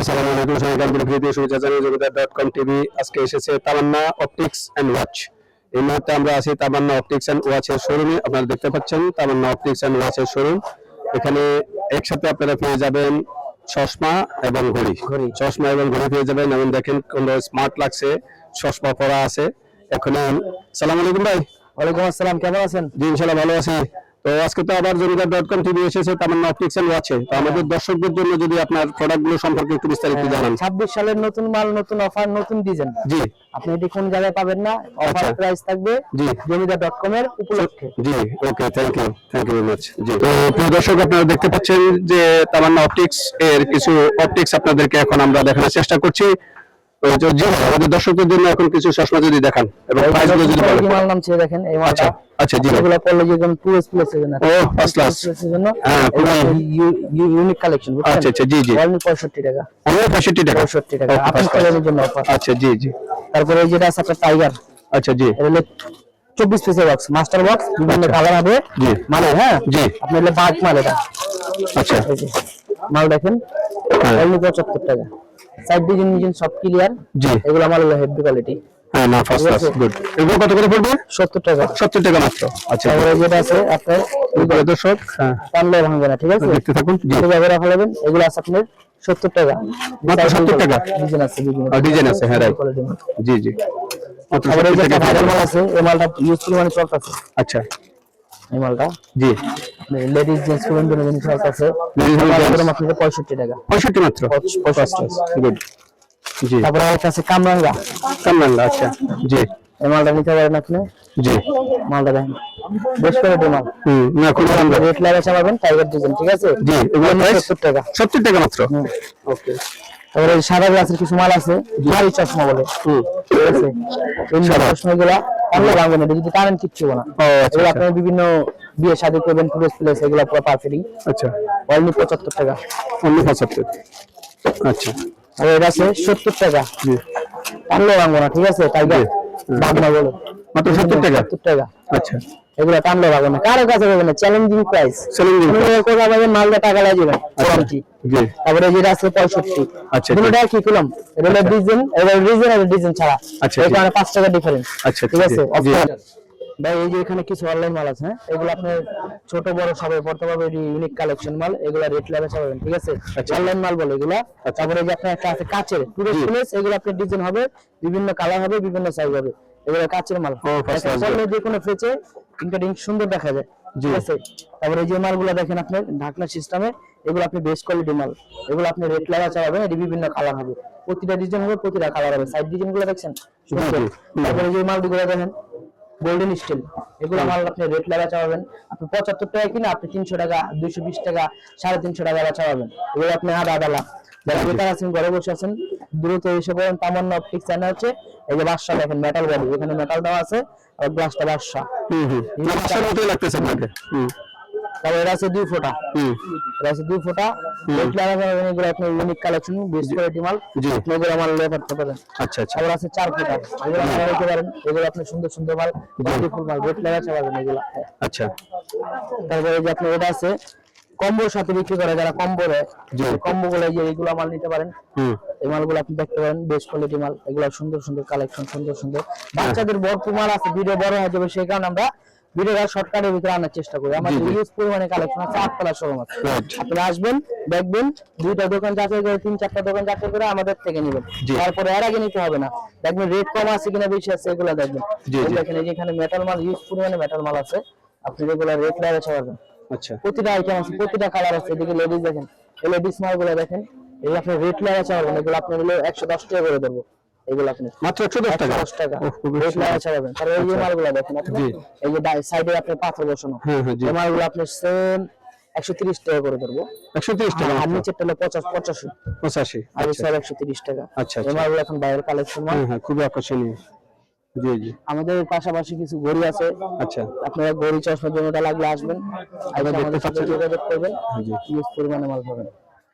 আসসালামু আলাইকুম সবাই গানগুলো ভিডিও শুভেচ্ছা জানিয়ে জগদার ডট কম টিভি আজকে এসেছে তামান্না অপটিক্স অ্যান্ড ওয়াচ এই মুহূর্তে আমরা আছি তামান্না অপটিক্স অ্যান্ড ওয়াচের শোরুমে আপনারা দেখতে পাচ্ছেন তামান্না অপটিক্স অ্যান্ড ওয়াচের শোরুম এখানে একসাথে আপনারা পেয়ে যাবেন চশমা এবং ঘড়ি। চশমা এবং ঘড়ি পেয়ে যাবেন এবং দেখেন কোন স্মার্ট লাগছে চশমা পরা আছে। এখন সালাম আলাইকুম ভাই। ওয়ালাইকুম আসসালাম কেমন আছেন? জি ইনশাল্লাহ ভালো আছি। তো আজকে তো আবার জমিদার ডট কম টিভি এসেছে তামান্না অপটিক্স অ্যান্ড ওয়াচে তো আমাদের দর্শকদের জন্য যদি আপনার প্রোডাক্টগুলো সম্পর্কে একটু বিস্তারিত জানান। ছাব্বিশ সালের নতুন মাল নতুন অফার নতুন ডিজাইন জি। আপনি এটি কোন জায়গায় পাবেন না? অফার আচ্ছা। প্রাইস থাকবে জি। জমিদার ডট কম এর উপলক্ষে। জি okay thank you thank you very much জি। তো প্রিয় দর্শক আপনারা দেখতে পাচ্ছেন যে তামান্না অপটিক্স এর কিছু অপটিক্স আপনাদেরকে এখন আমরা দেখানোর চেষ্টা করছি। আমাদের দর্শকদের জন্য এখন কিছু চশমা যদি দেখান এবং প্রাইসগুলো যদি বলেন। কি মাল নামছে দেখেন এই আচ্ছা মালটা আচ্ছা জি এগুলো পড়লে যেমন টু এস প্লাস এর জন্য ও ফার্স্ট ক্লাস এর জন্য হ্যাঁ, পুরো- ইউনিক কালেকশন আচ্ছা আচ্ছা জি জি। অনলি পঁয়ষট্টি টাকা। অনেক পঁয়ষট্টি টাকা। পঁয়ষট্টি টাকা। আপনার first জন্য অফার আচ্ছা জি জি। তারপরে যেটা আছে আপনার টাইগার আচ্ছা জি। হলো পিসের বক্স মাস্টার বক্স বিভিন্ন আচ্ছা। কালার হবে। জি। মানে হ্যাঁ? জি। আপনার হলো বাঘ মাল এটা। আচ্ছা। মাল দেখেন হ্যাঁ। পঁচাত্তর টাকা। সাইড ডিজাইন ডিজাইন সব ক্লিয়ার জি। এগুলো হলো হেভি কোয়ালিটি হ্যাঁ না ফার্স্ট ক্লাস গুড এগুলো কত করে পড়বে? সত্তর টাকা। সত্তর টাকা মাত্র। আচ্ছা তারপরে যেটা আছে আপনার দর্শক হ্যাঁ। টানলে ভাঙবে না ঠিক আছে? দেখতে থাকুন জি। এগুলো আছে আপনার টাকা। মাত্র 70 টাকা? ডিজাইন আছে ডিজাইন আছে, হ্যাঁ, right. জি জি। মাত্র তারপরে এই যে 70 টাকা ভাইরাল মাল আছে এই মালটা ইউজ মানে চলতেছে আচ্ছা। এই মালটা জি। লেডিস জেন্টস জিনিস মাত্র পঁয়ষট্টি টাকা। পঁয়ষট্টি মাত্র? পঁয়ষট্টি গুড জি। তারপরে একটা আছে কামরাঙ্গা। কামরাঙ্গা আচ্ছা জি। এই মালটা নিতে পারেন আপনি? জি। মালটা দেখেন বেশ কোয়ালিটি মাল। হুম না খুব সুন্দর রেট লাগা চালাবেন টাইগার ডিজাইন ঠিক আছে? জি এগুলো প্রাইস সত্তর টাকা। সত্তর টাকা মাত্র। ওকে। তারপরে সাদা গ্লাসের কিছু মাল আছে ভারী চশমা বলে। হুম। ঠিক আছে? এই চশমা গুলা অন্য গান না যদি কারেন্ট কিচ্ছু না। আচ্ছা এগুলো আচ্ছা। আপনি বিভিন্ন বিয়ে শাদী করবেন টুরিস্ট প্লেস এগুলো পুরো পারফেক্টই আচ্ছা। অনলি পঁচাত্তর টাকা। অনলি পঁচাত্তর। আচ্ছা। আর এটা আছে সত্তর টাকা। জি। টানলে ভাঙবো ঠিক আছে? টাইগার ভাগনা বলো। মাত্র সত্তর টাকা? সত্তর টাকা। আচ্ছা। এগুলো টানলে ভাগবে না। কারও কাছে পাবে না চ্যালেঞ্জিং প্রাইস চ্যালেঞ্জিং কোথা পাবেন মালটা টাকা লাগিয়ে যাবেন কোয়ালিটি জি। তারপরে যেটা আছে পঁয়ষট্টি। আচ্ছা, দুটোটা কি করলাম এটা হলো ডিজাইন এটা ডিজাইন আর ডিজাইন ছাড়া। আচ্ছা, এই কারণে টাকা ডিফারেন্স আচ্ছা ঠিক আছে? ভাই এই যে এখানে কিছু অনলাইন মাল আছে এগুলো আপনার ছোট বড় সবাই পড়তে পারবে ইউনিক কালেকশন মাল। এগুলো রেট লেভেল পাবেন ঠিক আছে? আচ্ছা। অনলাইন মাল বলে এগুলা। তারপরে যে আপনার একটা আছে কাচের পুরো ফুলেস এগুলো আপনার ডিজাইন হবে বিভিন্ন কালার হবে বিভিন্ন সাইজ হবে। এগুলো কাচের মাল। যে কোনো ফেচে ইনকাটিং সুন্দর দেখা যায়। ঠিক আছে? তারপরে এই যে মালগুলো দেখেন আপনি ঢাকনা সিস্টেমে এগুলো আপনি বেস্ট কোয়ালিটি মাল। এগুলো আপনি রেট লাগা চালাবেন এটি বিভিন্ন কালার হবে। প্রতিটা ডিজাইন হবে প্রতিটা কালার হবে। সাইড ডিজাইনগুলো দেখছেন? তারপরে যে মালগুলো দেখেন গোল্ডেন স্টিল এগুলো মাল আপনি রেট লাগা চাওয়াবেন আপনি পঁচাত্তর টাকা কিনা আপনি তিনশো টাকা দুইশো বিশ টাকা সাড়ে তিনশো টাকা চাওয়াবেন এগুলো আপনি আধা আধা যারা বেকার আছেন ঘরে বসে আছেন দ্রুত এসে পড়েন তামান্না অপটিক্স চ্যানেল হচ্ছে। এই যে বাদশা দেখেন মেটাল বডি এখানে মেটাল দেওয়া আছে আর গ্লাসটা বাদশা। হুম হুম। আসার মতোই লাগতেছে আপনাকে। হুম। তারপর এটা আছে দুই ফোঁটা। এটা আছে দুই ফোঁটা। আপনার ইউনিক কালেকশন বেস্ট কোয়ালিটি মাল। জি। আপনি এগুলো মাল লে করতে পারেন আচ্ছা আচ্ছা। আছে চার ফোঁটা। এগুলো আপনারা নিতে পারেন। এগুলো আপনি সুন্দর সুন্দর মাল বিউটিফুল মাল। রেট চাওয়াবেন এগুলো। আচ্ছা। তারপরে যে আপনার এটা আছে কম্বোর সাথে বিক্রি করে যারা কম্বো দেয় কম্বো গুলো যে এগুলো মাল নিতে পারেন। এই মালগুলো আপনি দেখতে পারেন বেস্ট কোয়ালিটি মাল। এগুলো সুন্দর সুন্দর কালেকশন সুন্দর সুন্দর। বাচ্চাদের ভরপুর মাল আছে ভিডিও বড় হয়ে যাবে সেই কারণে আমরা ভিডিওটা শর্টকাটের ভিতরে আনার চেষ্টা করি। আমাদের পরিমাণে কালেকশন আছে আটতলা শোরুম আছে. আপনারা আসবেন দেখবেন দুইটা দোকান যাচাই করে তিন চারটা দোকান যাচাই করে আমাদের থেকে নেবেন। তারপরে এর আগে নিতে হবে না। দেখবেন রেট কম আছে কিনা বেশি আছে এগুলো দেখবেন। দেখেন এখানে মেটাল মাল ইউজ পরিমাণে মেটাল মাল আছে। আপনি যেগুলো রেট লাগাতে পারবেন। আচ্ছা। প্রতিটা আইটেম আছে প্রতিটা কালার আছে এদিকে লেডিস দেখেন এই লেডিস মালগুলো দেখেন এই আপনি রেট লাগা চাওয়াবেন এগুলো আপনি হলো একশো দশ টাকা করে দেবো এগুলো আপনি। মাত্র একশো দশ টাকা? দশ টাকা। রেট লাগা চাওয়াবেন তারপর এই যে আচ্ছা। মালগুলো দেখেন আপনি এই যে সাইডে আপনি পাথর বসানো হ্যাঁ হ্যাঁ এই মালগুলো আপনি সেম একশো তিরিশ টাকা করে দেবো। একশো তিরিশ টাকা আর। নিচেরটা হলো আর আচ্ছা। তিরিশ টাকা। আচ্ছা এই আচ্ছা এখন বাইরের কালেকশন মাল হ্যাঁ হ্যাঁ খুবই আকর্ষণীয়। জি জি। আমাদের পাশাপাশি কিছু ঘড়ি আছে। আচ্ছা। আপনারা ঘড়ি চশমার জন্য এটা লাগলে আসবেন। আমাদের সাথে যোগাযোগ করবেন। জি ইউজ পরিমাণে মাল পাবেন।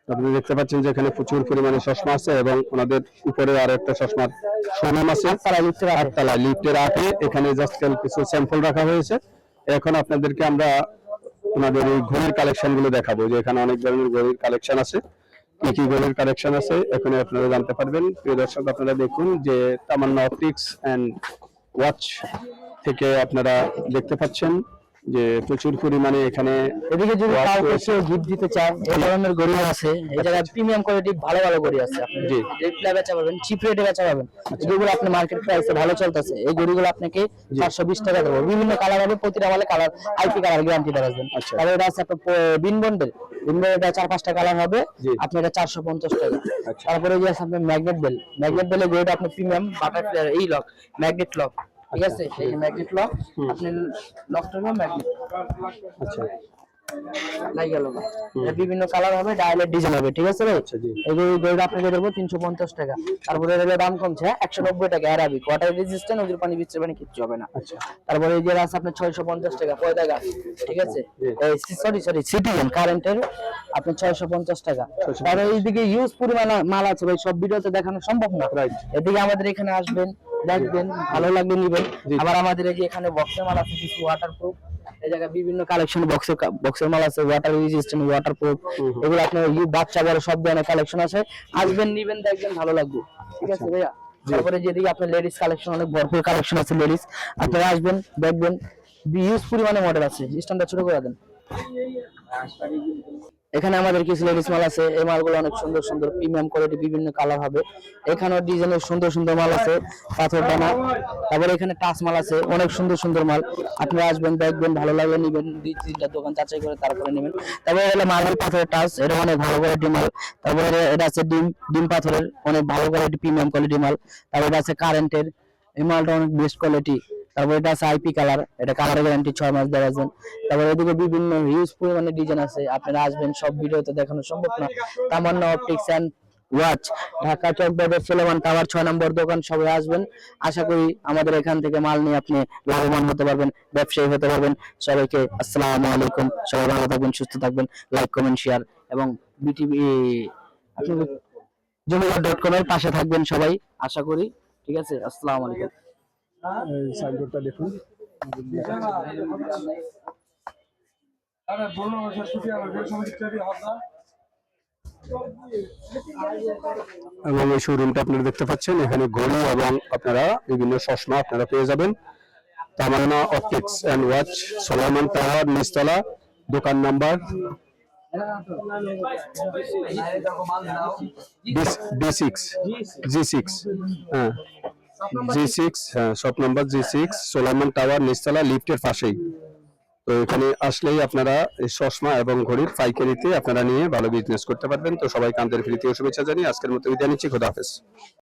আপনি দেখতে পাচ্ছেন যে এখানে প্রচুর পরিমাণে চশমা আছে এবং ওনাদের উপরে আরও একটা চশমার শোরুম আছে। আটতলা লিফটের আগে এখানে জাস্ট কিছু স্যাম্পল রাখা হয়েছে। এখন আপনাদেরকে আমরা ওনাদের এই ঘড়ির কালেকশনগুলো দেখাবো যে এখানে অনেক ধরনের ঘড়ির কালেকশন আছে। কি কালেকশন আছে এখানে আপনারা জানতে পারবেন। প্রিয় দর্শক আপনারা দেখুন যে তামান্না অপটিক্স এন্ড ওয়াচ থেকে আপনারা দেখতে পাচ্ছেন যে প্রচুর পরিমাণে এখানে এদিকে যদি কাউকে কেউ গিফট দিতে চায় এই ধরনের গড়ি আছে এই জায়গায় প্রিমিয়াম কোয়ালিটি ভালো ভালো গড়ি আছে আপনি জি। রেটটা বেচা পাবেন চিপ রেটে বেচা পাবেন। যেগুলো আপনি মার্কেট প্রাইসে ভালো চলতেছে। এই গড়িগুলো আপনাকে চারশো বিশ টাকা দেবো। বিভিন্ন কালার হবে প্রতিটা মালে কালার আইপি কালার গ্যারান্টি দেওয়া আসবেন আচ্ছা। তাহলে এটা আছে আপনার বিন বন্ডেল চার পাঁচটা কালার হবে। আপনি এটা চারশো পঞ্চাশ টাকা। আচ্ছা। তারপরে যে আছে আপনার ম্যাগনেট বেল ম্যাগনেট বেলের গড়িটা আপনি প্রিমিয়াম বাটার এই লক ম্যাগনেট লক ঠিক আছে? এই ম্যাগনেট লক আপনি লকটা ম্যাগনেট আচ্ছা। বিভিন্ন কালার হবে ডায়ালের ডিজাইন হবে ঠিক আছে ভাই? আচ্ছা, এগুলো গরুটা আপনাকে দেবো তিনশো পঞ্চাশ টাকা। তারপরে এর দাম কমছে একশো নব্বই টাকা অ্যারাবিক ওয়াটার রেজিস্ট্যান্ট ওদের পানি বিচ্ছে পানি কিচ্ছু হবে না। তারপরে এই যে আছে আপনার ছয়শো পঞ্চাশ টাকা পয়দা গাছ ঠিক আছে? সরি সরি সিটিজেন কারেন্টের আপনার ছয়শো পঞ্চাশ টাকা। এইদিকে ইউজ পরিমাণ মাল আছে ভাই সব ভিডিওতে দেখানো সম্ভব না. এদিকে আমাদের এখানে আসবেন দেখবেন ভালো লাগবে নিবেন। আবার আমাদের এই যে এখানে বক্সের মাল আছে কিছু ওয়াটারপ্রুফ এই জায়গায় বিভিন্ন কালেকশন বক্সের বক্সের মাল আছে ওয়াটার রেজিস্ট্যান্ট ওয়াটারপ্রুফ এগুলো আপনার ইউ বাচ্চা বড় সব ধরনের কালেকশন আছে। আসবেন নিবেন দেখবেন ভালো লাগবে। ঠিক আছে ভাইয়া? তারপরে যেদিকে আপনার লেডিস কালেকশন অনেক ভরপুর কালেকশন আছে লেডিস আপনারা আসবেন দেখবেন পরিমাণে মডেল আছে। স্ট্যান্ডার্ড ছোট করে দেন। এখানে আমাদের কিছু লেডিস মাল আছে। এই মালগুলো অনেক সুন্দর সুন্দর প্রিমিয়াম কোয়ালিটি বিভিন্ন কালার হবে। এখানেও ডিজাইনের সুন্দর সুন্দর মাল আছে, পাথর টানা। তারপরে এখানে টাচ মাল আছে, অনেক সুন্দর সুন্দর মাল আপনারা আসবেন, দেখবেন, ভালো লাগলে নিবেন, দুই, তিনটা দোকান যাচাই করে তারপরে নেবেন। তারপরে হলো মার্বেল পাথরের টাচ এটা অনেক ভালো কোয়ালিটি মাল তারপরে এটা আছে ডিম ডিম পাথরের অনেক ভালো কোয়ালিটি প্রিমিয়াম কোয়ালিটি মাল তারপরে আছে কারেন্টের এই মালটা অনেক বেস্ট কোয়ালিটি তারপরে এটা আছে আইপি কালার এটা কালার গ্যারান্টি ছয় মাস দেওয়া যান তারপরে এদিকে বিভিন্ন হিউজ পরিমাণে ডিজাইন আছে, আপনারা আসবেন, সব ভিডিওতে দেখানো সম্ভব না। Tamanna optics and watch Dhaka Chawk Bazar Suleman tower ছয় নম্বর দোকান, সবাই আসবেন। আশা করি আমাদের এখান থেকে মাল নিয়ে আপনি লাভবান হতে পারবেন, ব্যবসায়ী হতে পারবেন। সবাইকে আসসালামু আলাইকুম, সবাই ভালো থাকবেন, সুস্থ থাকবেন। লাইক কমেন্ট শেয়ার এবং বিটিভি আপনি জমিদার ডট কম এর পাশে থাকবেন সবাই, আশা করি। ঠিক আছে, আসসালামু আলাইকুম। সাইনবোর্ডটা দেখুন। এবং এই শোরুমটা আপনারা দেখতে পাচ্ছেন এখানে ঘড়ি এবং আপনারা বিভিন্ন চশমা আপনারা পেয়ে যাবেন। Tamanna optics and watch Solaiman tower নিচতলা দোকান number. D six G six হ্যাঁ। জি সিক্স হ্যাঁ shop number G six Solaiman tower নিচতলা লিফটের পাশেই। তো এখানে আসলেই আপনারা চশমা এবং ঘড়ির পাইকারিতে আপনারা নিয়ে ভালো বিজনেস করতে পারবেন। তো সবাই কান্তের প্রীতি ও শুভেচ্ছা জানিয়ে আজকের মতো বিদায় নিচ্ছি। খোদা হাফেজ।